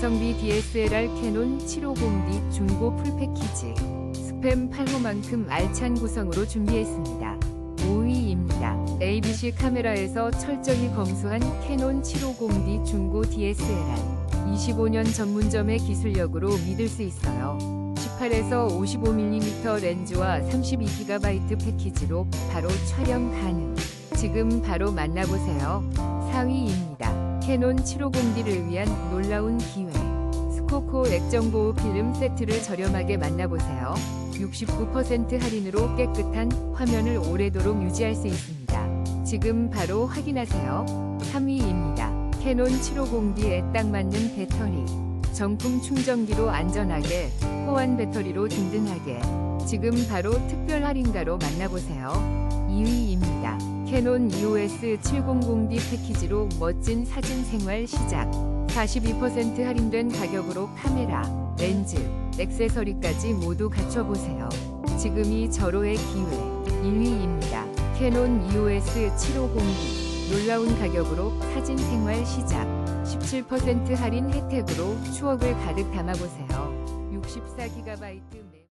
가성비 DSLR 캐논 750D 중고 풀 패키지 스팸 8호만큼 알찬 구성으로 준비했습니다. 5위입니다. ABC 카메라에서 철저히 검수한 캐논 750D 중고 DSLR 25년 전문점의 기술력으로 믿을 수 있어요. 18에서 55mm 렌즈와 32GB 패키지로 바로 촬영 가능. 지금 바로 만나보세요. 4위입니다. 캐논 750D를 위한 놀라운 기회. 스코코 액정 보호 필름 세트를 저렴하게 만나보세요. 69% 할인으로 깨끗한 화면을 오래도록 유지할 수 있습니다. 지금 바로 확인하세요. 3위입니다. 캐논 750D에 딱 맞는 배터리. 정품 충전기로 안전하게, 호환 배터리로 든든하게. 지금 바로 특별 할인가로 만나보세요. 2위입니다. 캐논 EOS 700D 패키지로 멋진 사진 생활 시작. 42% 할인된 가격으로 카메라, 렌즈, 액세서리까지 모두 갖춰보세요. 지금이 절호의 기회. 1위입니다. 캐논 EOS 750D. 놀라운 가격으로 사진 생활 시작. 17% 할인 혜택으로 추억을 가득 담아보세요. 64GB